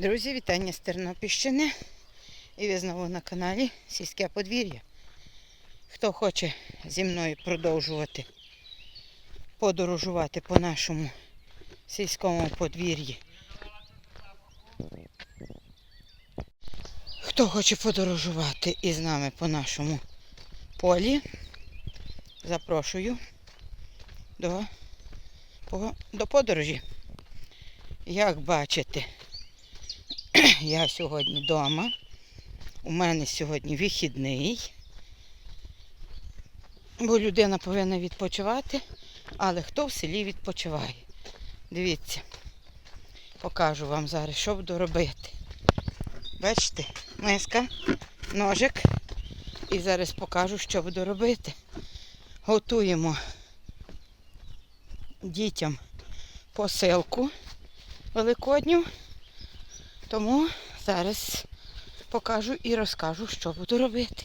Друзі, вітання з Тернопільщини. І ви знову на каналі Сільське подвір'я. Хто хоче зі мною продовжувати подорожувати по нашому сільському подвір'ї. Хто хоче подорожувати із нами по нашому полі, запрошую до, до подорожі. Як бачите, я сьогодні вдома. У мене сьогодні вихідний. Бо людина повинна відпочивати, але хто в селі відпочиває? Дивіться, покажу вам зараз, що буду робити. Бачите, миска, ножик. І зараз покажу, що буду робити. Готуємо дітям посилку великодню. Тому зараз покажу і розкажу, що буду робити.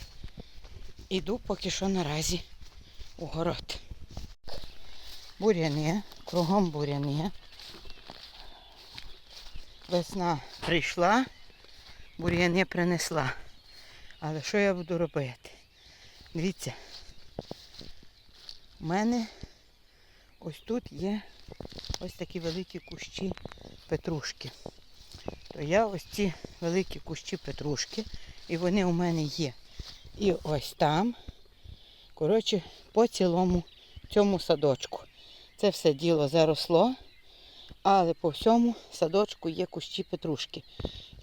Іду поки що наразі у город. Буряни, кругом буряни. Весна прийшла, бур'яни принесла. Але що я буду робити? Дивіться, у мене ось тут є ось такі великі кущі петрушки. То я ось ці великі кущі петрушки, і вони у мене є. І ось там, коротше, по цілому цьому садочку. Це все діло заросло, але по всьому садочку є кущі петрушки.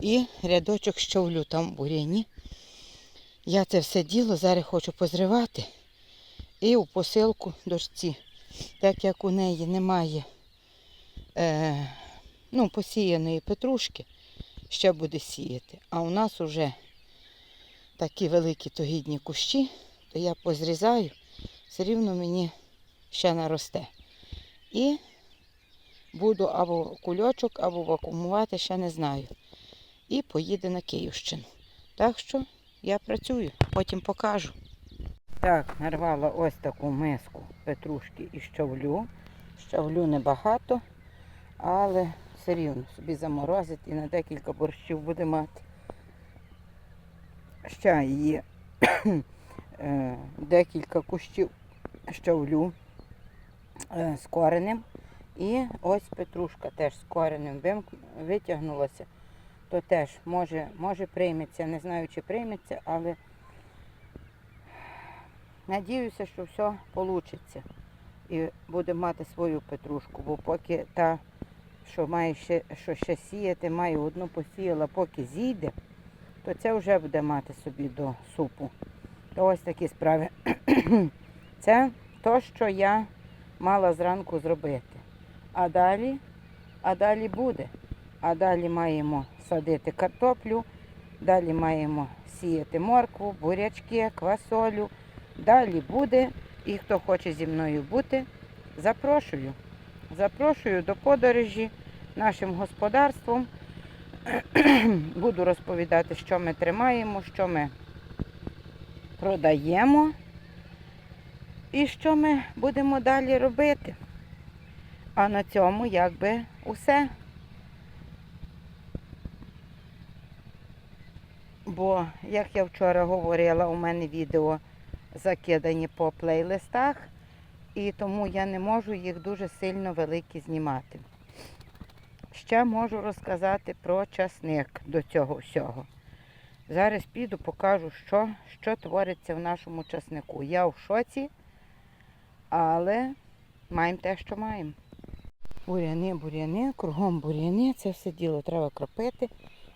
І рядочок щавлю там в буряні. Я це все діло зараз хочу позривати і у посилку дочці. Так як у неї немає е, ну, посіяної петрушки, ще буде сіяти. А у нас вже такі великі тогідні кущі, то я позрізаю, все рівно мені ще наросте. І буду або кульочок, або вакуумувати, ще не знаю. І поїде на Київщину. Так що я працюю, потім покажу. Так, нарвала ось таку миску петрушки і щавлю. Щавлю небагато, але все рівно собі заморозить і на декілька борщів буде мати. Ще є е, декілька кущів щавлю е, з коренем. І ось петрушка теж з коренем витягнулася. То теж може, може прийметься, не знаю, чи прийметься, але надіюся, що все вийде. І буде мати свою петрушку, бо поки та, що має ще, що ще сіяти, має одну посіяла, поки зійде, то це вже буде мати собі до супу. То ось такі справи. Це то, що я мала зранку зробити. А далі, а далі буде. А далі маємо садити картоплю, далі маємо сіяти моркву, бурячки, квасолю. Далі буде. І хто хоче зі мною бути, запрошую. Запрошую до подорожі нашим господарством. Буду розповідати, що ми тримаємо, що ми продаємо і що ми будемо далі робити. А на цьому якби усе. Бо, як я вчора говорила, у мене відео закидані по плейлистах, і тому я не можу їх дуже сильно великі знімати. Ще можу розказати про часник до цього всього. Зараз піду, покажу, що, що твориться в нашому часнику. Я в шоці, але маємо те, що маємо. Буряни, буряни, кругом буряни, це все діло треба кропити.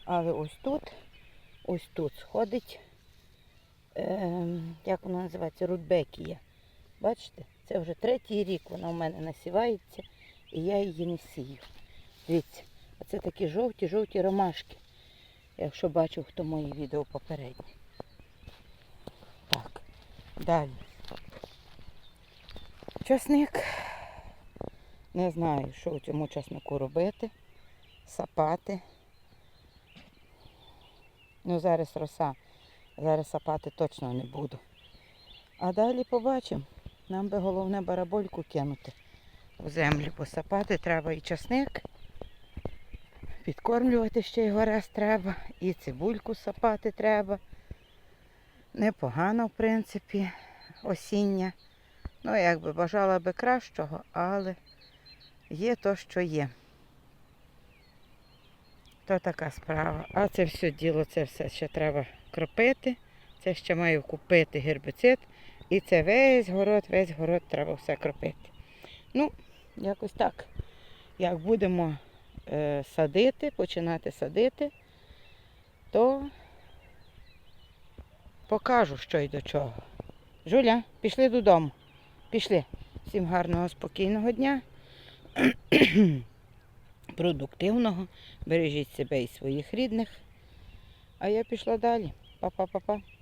Але ось тут, ось тут сходить, е, як вона називається, рудбекія. Бачите, це вже третій рік вона в мене насівається, і я її не сію. Дивіться, оце такі жовті-жовті ромашки. Якщо бачив, хто мої відео попередні. Так, далі. Часник. Не знаю, що у цьому часнику робити. Сапати. Ну, зараз роса. Зараз сапати точно не буду. А далі побачимо. Нам би головне барабольку кинути в землю, бо сапати треба і часник. підкормлювати ще й горес треба, і цибульку сапати треба. Непогано, в принципі, осіння. Ну, якби бажала би кращого, але є то, що є. То така справа. А це все діло, це все ще треба кропити. Це ще маю купити гербіцид. І це весь город, весь город треба все кропити. Ну, якось так. Як будемо е, садити, починати садити, то покажу, що й до чого. Жуля, пішли додому. Пішли. Всім гарного, спокійного дня. Продуктивного. Бережіть себе і своїх рідних. А я пішла далі. Па-па-па-па.